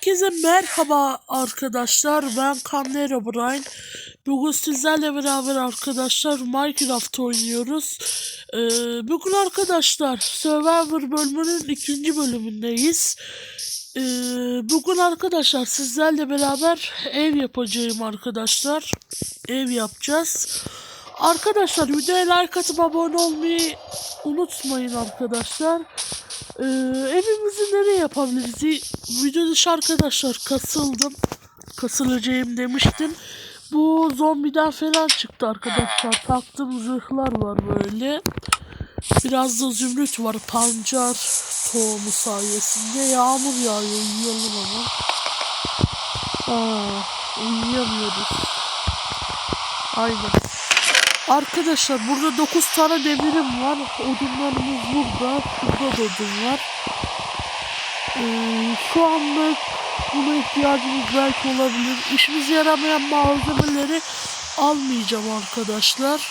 Herkese merhaba arkadaşlar. Ben Kamnero Brian. Bugün sizlerle beraber arkadaşlar Minecraft oynuyoruz. Ee, bugün arkadaşlar Survivor bölümünün ikinci bölümündeyiz. Ee, bugün arkadaşlar sizlerle beraber ev yapacağım arkadaşlar. Ev yapacağız. Arkadaşlar videoya like atıp abone olmayı unutmayın arkadaşlar. Ee, evimizi nereye yapabiliriz? Video dışı arkadaşlar kasıldım. Kasılacağım demiştim. Bu zombiden falan çıktı arkadaşlar. Taktığım zırhlar var böyle. Biraz da zümrüt var. Pancar tohumu sayesinde. Yağmur yağıyor. Uyuyalım ama. Aa, uyuyamıyoruz. Aynen. Arkadaşlar burada 9 tane demirim var. Odunlarımız burada. Şurada da odun var. Ee, şu anlık buna ihtiyacımız belki olabilir. İşimize yaramayan malzemeleri almayacağım arkadaşlar.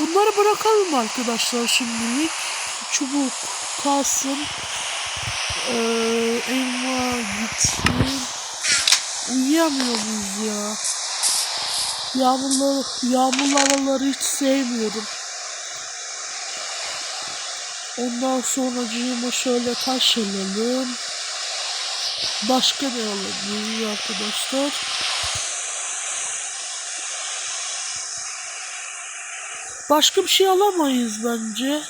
Bunları bırakalım arkadaşlar şimdilik. Çubuk kalsın. Ee, elma gitsin. Uyuyamıyor muyuz ya? Yağmurlu, yağmurlu havaları hiç sevmiyorum. Ondan sonra şöyle taş alalım. Başka ne alabiliriz arkadaşlar? Başka bir şey alamayız bence.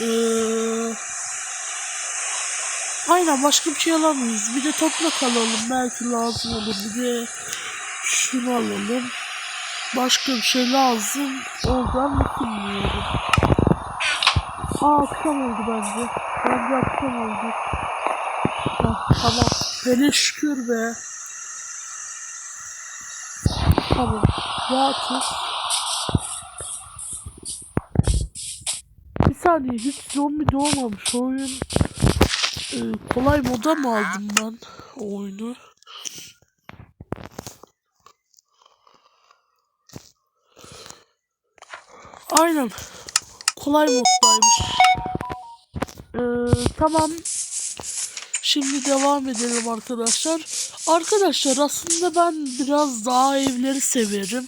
Ee, aynen başka bir şey alamayız. Bir de toprak alalım belki lazım olur. Bir de şunu alalım. Başka bir şey lazım. Oradan mı. Aa akşam oldu bence. Bence akşam oldu. Heh, tamam. Hele şükür be. Tamam. Rahatız. Bir saniye hiç zombi doğmamış oyun. Ee, kolay moda mı aldım ben o oyunu? Aynen. Kolay moddaymış. Ee, tamam. Şimdi devam edelim arkadaşlar. Arkadaşlar aslında ben biraz daha evleri severim.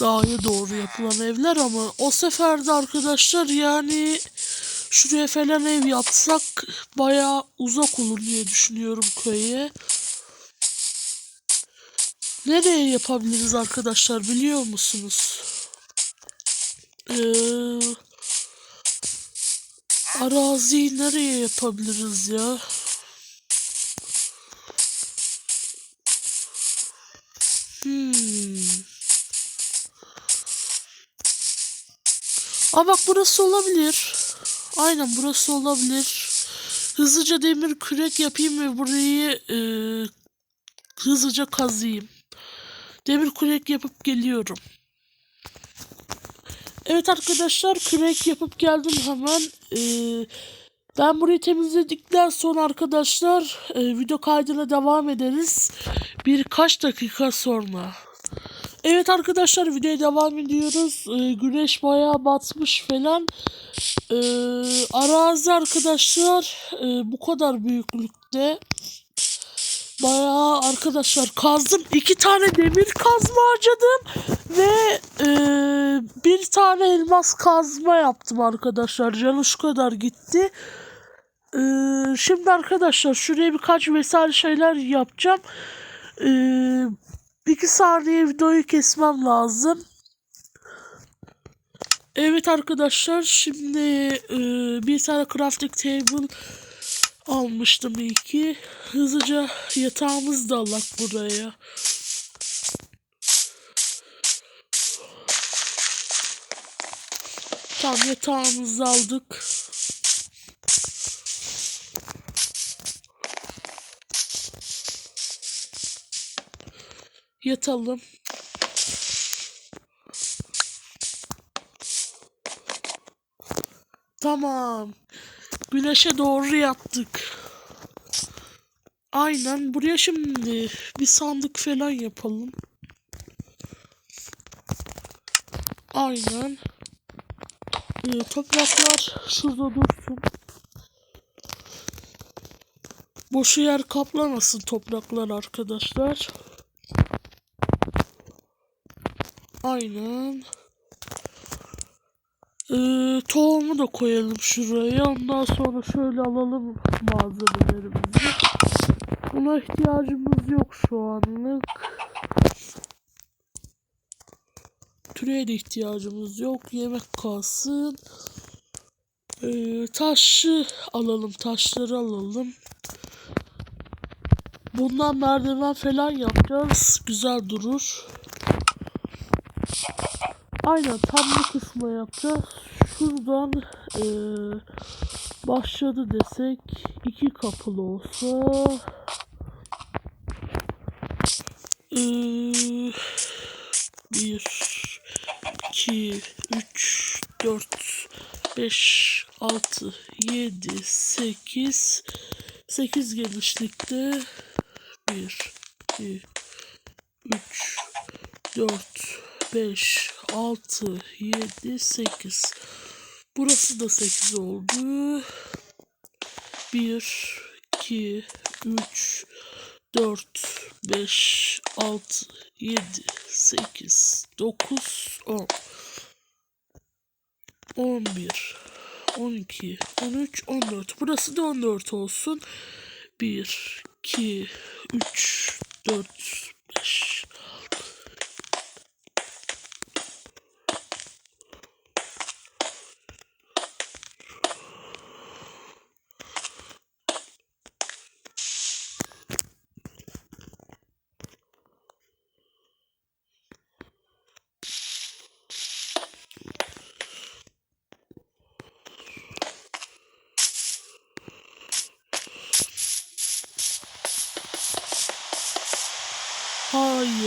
Dağa doğru yapılan evler ama o sefer de arkadaşlar yani şuraya falan ev yapsak baya uzak olur diye düşünüyorum köye. Nereye yapabiliriz arkadaşlar biliyor musunuz? Ee, araziyi nereye yapabiliriz ya? Hmm. Aa bak burası olabilir. Aynen burası olabilir. Hızlıca demir kürek yapayım ve burayı e, hızlıca kazıyım. Demir kürek yapıp geliyorum. Evet arkadaşlar kürek yapıp geldim hemen. Ee, ben burayı temizledikten sonra arkadaşlar e, video kaydına devam ederiz. Birkaç dakika sonra. Evet arkadaşlar videoya devam ediyoruz. Ee, güneş bayağı batmış falan. Ee, arazi arkadaşlar e, bu kadar büyüklükte. Bayağı arkadaşlar kazdım. iki tane demir kazma harcadım. Ve e, bir tane elmas kazma yaptım arkadaşlar. Canı şu kadar gitti. E, şimdi arkadaşlar şuraya birkaç vesaire şeyler yapacağım. E, iki saniye videoyu kesmem lazım. Evet arkadaşlar şimdi e, bir tane crafting table almıştım iyi ki. Hızlıca yatağımızı da alak buraya. Tam yatağımızı aldık. Yatalım. Tamam. Güneşe doğru yattık. Aynen buraya şimdi bir sandık falan yapalım. Aynen. Ee, topraklar şurada dursun. boşu yer kaplamasın topraklar arkadaşlar. Aynen. Ee, tohumu da koyalım şuraya. Ondan sonra şöyle alalım malzemelerimizi. Buna ihtiyacımız yok şu anlık. Türeye de ihtiyacımız yok. Yemek kalsın. Ee, taşı alalım. Taşları alalım. Bundan merdiven falan yapacağız. Güzel durur. Aynen tam bu kısma yapacağız. Şuradan eee, başladı desek iki kapılı olsa. Eee, bir, iki, üç, dört, beş, altı, yedi, sekiz, sekiz genişlikte. Bir, iki, üç, dört, 5, 6, 7, 8. Burası da 8 oldu. 1, 2, 3, 4, 5, 6, 7, 8, 9, 10. 11, 12, 13, 14. Burası da 14 olsun. 1, 2, 3, 4, 5,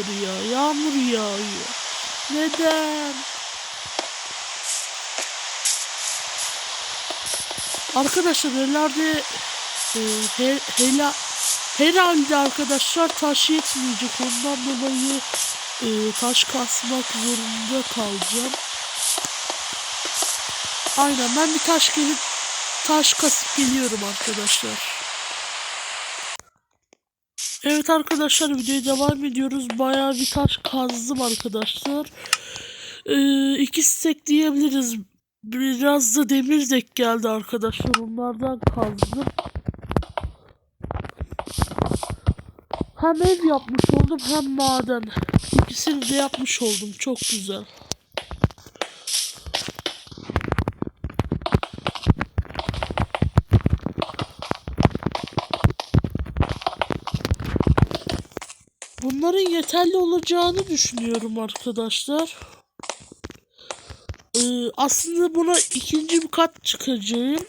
Hayır ya, yağmur yağıyor. Neden? Arkadaşlar herhalde e, he, hela, herhalde arkadaşlar taş yetmeyecek. Ondan dolayı e, taş kasmak zorunda kalacağım. Aynen ben bir taş gelip taş kasıp geliyorum arkadaşlar. Evet arkadaşlar videoya devam ediyoruz. Bayağı bir taş kazdım arkadaşlar. Ee, iki stek diyebiliriz. Biraz da demir dek geldi arkadaşlar. Onlardan kazdım. Hem ev yapmış oldum hem maden. İkisini de yapmış oldum. Çok güzel. Bunların yeterli olacağını düşünüyorum arkadaşlar. Ee, aslında buna ikinci bir kat çıkacağım.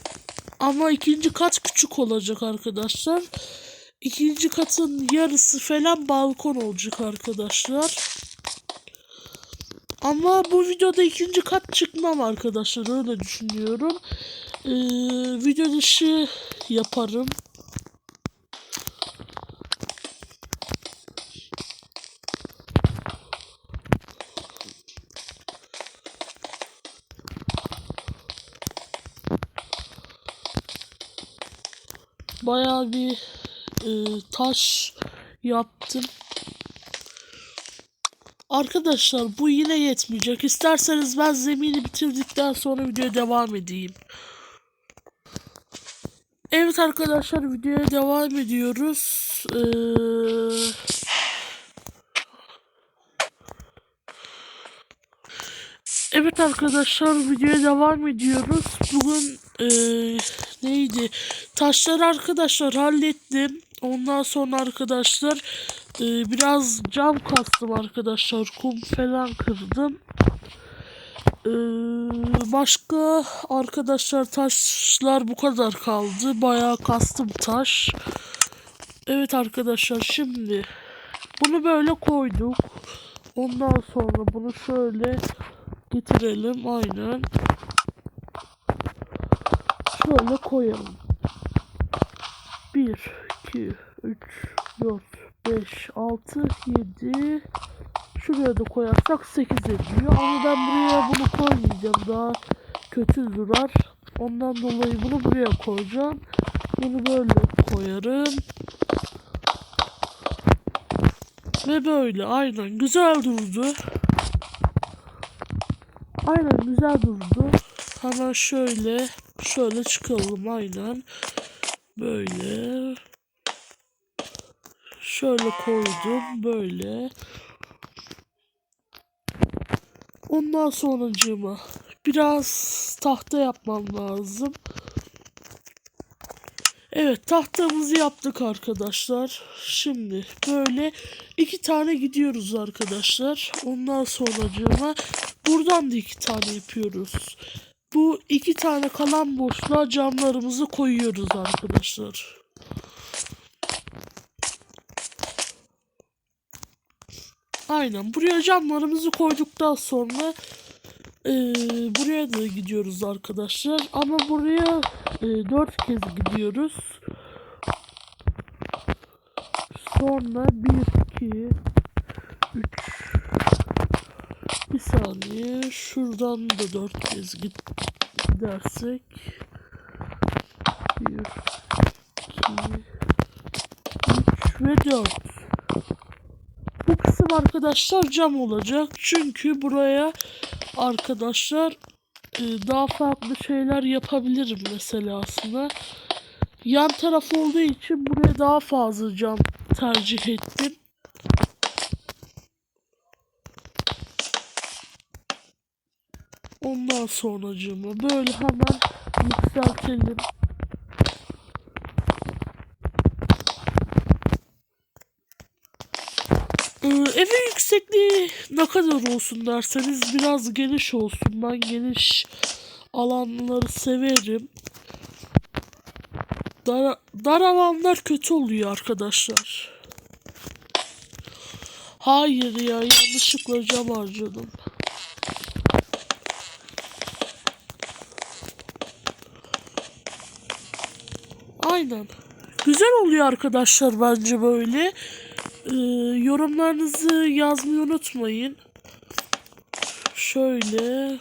Ama ikinci kat küçük olacak arkadaşlar. İkinci katın yarısı falan balkon olacak arkadaşlar. Ama bu videoda ikinci kat çıkmam arkadaşlar öyle düşünüyorum. Ee, video dışı yaparım. Bayağı bir e, taş yaptım. Arkadaşlar bu yine yetmeyecek. İsterseniz ben zemini bitirdikten sonra videoya devam edeyim. Evet arkadaşlar videoya devam ediyoruz. Ee, Evet arkadaşlar videoya devam ediyoruz. Bugün eee, neydi? Taşları arkadaşlar hallettim. Ondan sonra arkadaşlar eee, biraz cam kastım arkadaşlar. Kum falan kırdım. Eee, başka arkadaşlar taşlar bu kadar kaldı. Bayağı kastım taş. Evet arkadaşlar şimdi bunu böyle koyduk. Ondan sonra bunu şöyle getirelim aynen. Şöyle koyalım. 1, 2, 3, 4, 5, 6, 7. Şuraya da koyarsak 8 ediyor. Ama ben buraya bunu koymayacağım. Daha kötü durar. Ondan dolayı bunu buraya koyacağım. Bunu böyle koyarım. Ve böyle aynen güzel durdu. Aynen güzel durdu. Hemen şöyle şöyle çıkalım aynen. Böyle. Şöyle koydum böyle. Ondan sonracığıma biraz tahta yapmam lazım. Evet tahtamızı yaptık arkadaşlar. Şimdi böyle iki tane gidiyoruz arkadaşlar. Ondan sonracığıma buradan da iki tane yapıyoruz. Bu iki tane kalan boşluğa camlarımızı koyuyoruz arkadaşlar. Aynen buraya camlarımızı koyduktan sonra eee, buraya da gidiyoruz arkadaşlar. Ama buraya eee, dört kez gidiyoruz. Sonra bir, iki, üç. Bir saniye. Şuradan da dört kez git gidersek. Bir, iki, üç ve dört. Bu kısım arkadaşlar cam olacak. Çünkü buraya arkadaşlar e, daha farklı şeyler yapabilirim mesela aslında. Yan taraf olduğu için buraya daha fazla cam tercih ettim. Sonracığıma böyle hemen yükseltelim. Ee, evin yüksekliği ne kadar olsun derseniz biraz geniş olsun. Ben geniş alanları severim. Dar, dar alanlar kötü oluyor arkadaşlar. Hayır ya yanlışlıkla cam harcadım. Aynen. Güzel oluyor arkadaşlar bence böyle. Ee, yorumlarınızı yazmayı unutmayın. Şöyle.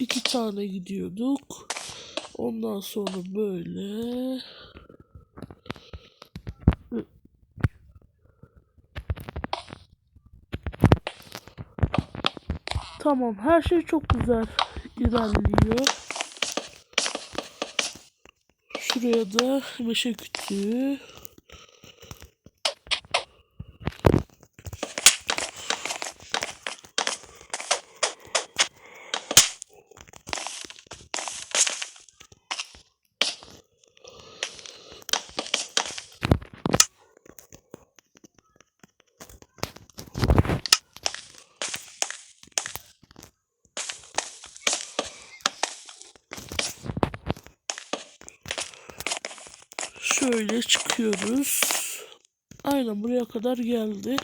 İki tane gidiyorduk. Ondan sonra böyle. Tamam her şey çok güzel ilerliyor. Şuraya da meşe kütüğü. Şöyle çıkıyoruz. Aynen buraya kadar geldi.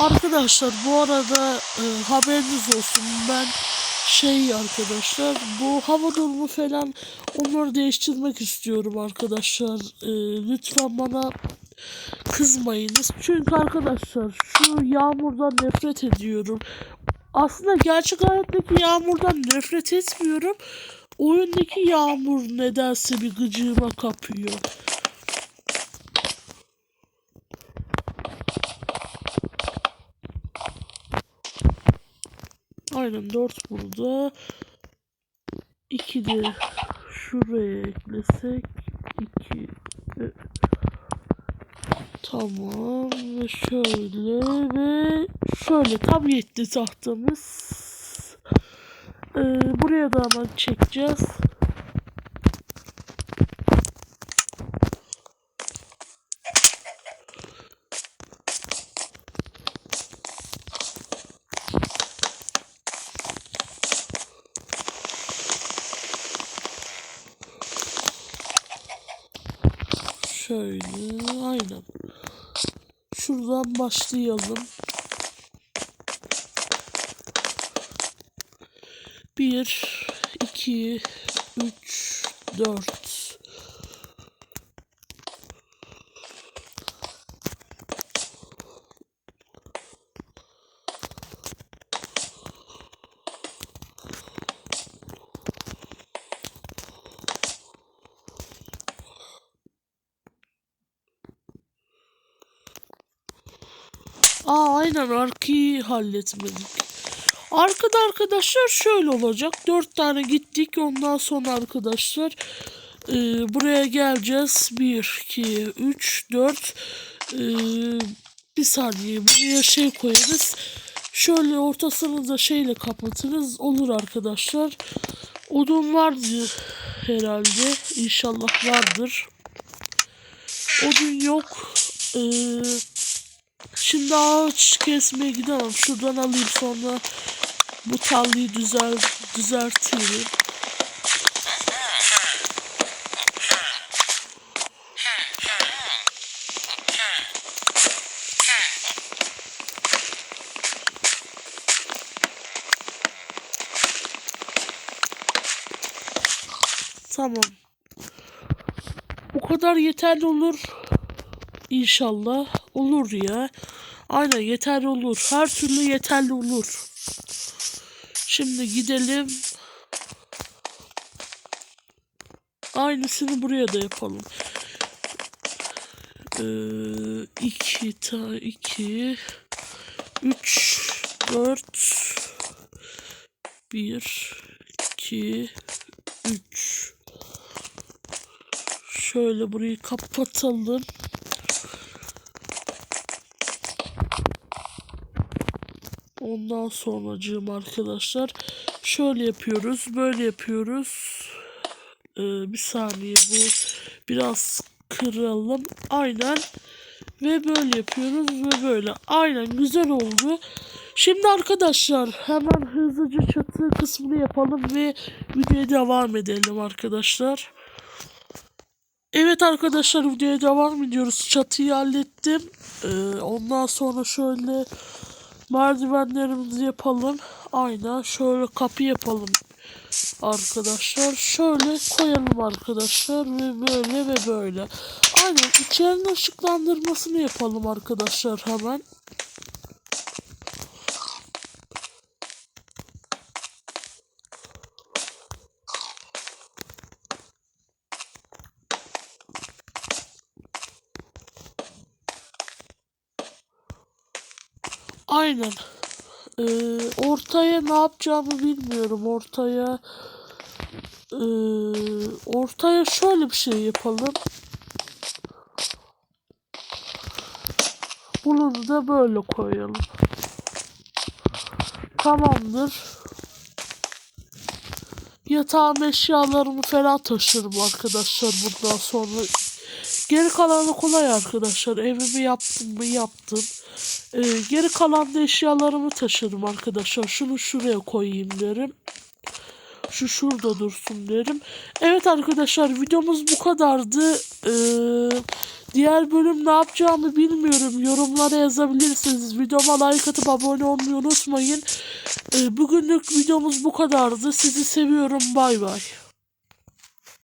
Arkadaşlar bu arada e, haberiniz olsun ben şey arkadaşlar bu hava durumu falan onları değiştirmek istiyorum arkadaşlar. E, lütfen bana kızmayınız. Çünkü arkadaşlar şu yağmurdan nefret ediyorum. Aslında gerçek hayattaki yağmurdan nefret etmiyorum. Oyundaki yağmur nedense bir gıcığıma kapıyor. Aynen 4 burada. 2 de şuraya eklesek 2 Tamam ve şöyle ve şöyle tam yetti tahtamız. Ee, buraya da hemen çekeceğiz. Şöyle aynen. Şuradan başlayalım. Bir, iki, üç, dört. Aa aynen arkayı halletmedik. Arkada arkadaşlar şöyle olacak. Dört tane gittik. Ondan sonra arkadaşlar e, buraya geleceğiz. Bir, iki, üç, dört. E, bir saniye buraya şey koyarız. Şöyle ortasını da şeyle kapatırız. Olur arkadaşlar. Odun vardı herhalde. İnşallah vardır. Odun yok. Eee Şimdi ağaç kesmeye gidemem. Şuradan alayım sonra bu tarlayı düzel düzeltirim. Tamam. Bu kadar yeterli olur. İnşallah olur ya. Aynen yeterli olur. Her türlü yeterli olur. Şimdi gidelim. Aynısını buraya da yapalım. Ee, iki ta iki üç dört bir iki üç şöyle burayı kapatalım. Ondan sonracığım arkadaşlar şöyle yapıyoruz böyle yapıyoruz. Ee, bir saniye bu biraz kıralım. Aynen. Ve böyle yapıyoruz ve böyle. Aynen güzel oldu. Şimdi arkadaşlar hemen hızlıca çatı kısmını yapalım ve videoya devam edelim arkadaşlar. Evet arkadaşlar videoya devam ediyoruz. Çatıyı hallettim. Ee, ondan sonra şöyle merdivenlerimizi yapalım. Aynen şöyle kapı yapalım arkadaşlar. Şöyle koyalım arkadaşlar ve böyle ve böyle. Aynen içerinin ışıklandırmasını yapalım arkadaşlar hemen. Aynen. Ee, ortaya ne yapacağımı bilmiyorum. Ortaya ee, ortaya şöyle bir şey yapalım. Bunu da böyle koyalım. Tamamdır. Yatağım eşyalarımı falan taşırım arkadaşlar bundan sonra. Geri kalanı kolay arkadaşlar. Evimi yaptım mı yaptım. Ee, geri kalan da eşyalarımı taşırım arkadaşlar. Şunu şuraya koyayım derim. Şu şurada dursun derim. Evet arkadaşlar videomuz bu kadardı. Ee, diğer bölüm ne yapacağımı bilmiyorum. Yorumlara yazabilirsiniz. Videoma like atıp abone olmayı unutmayın. Ee, bugünlük videomuz bu kadardı. Sizi seviyorum. Bay bay.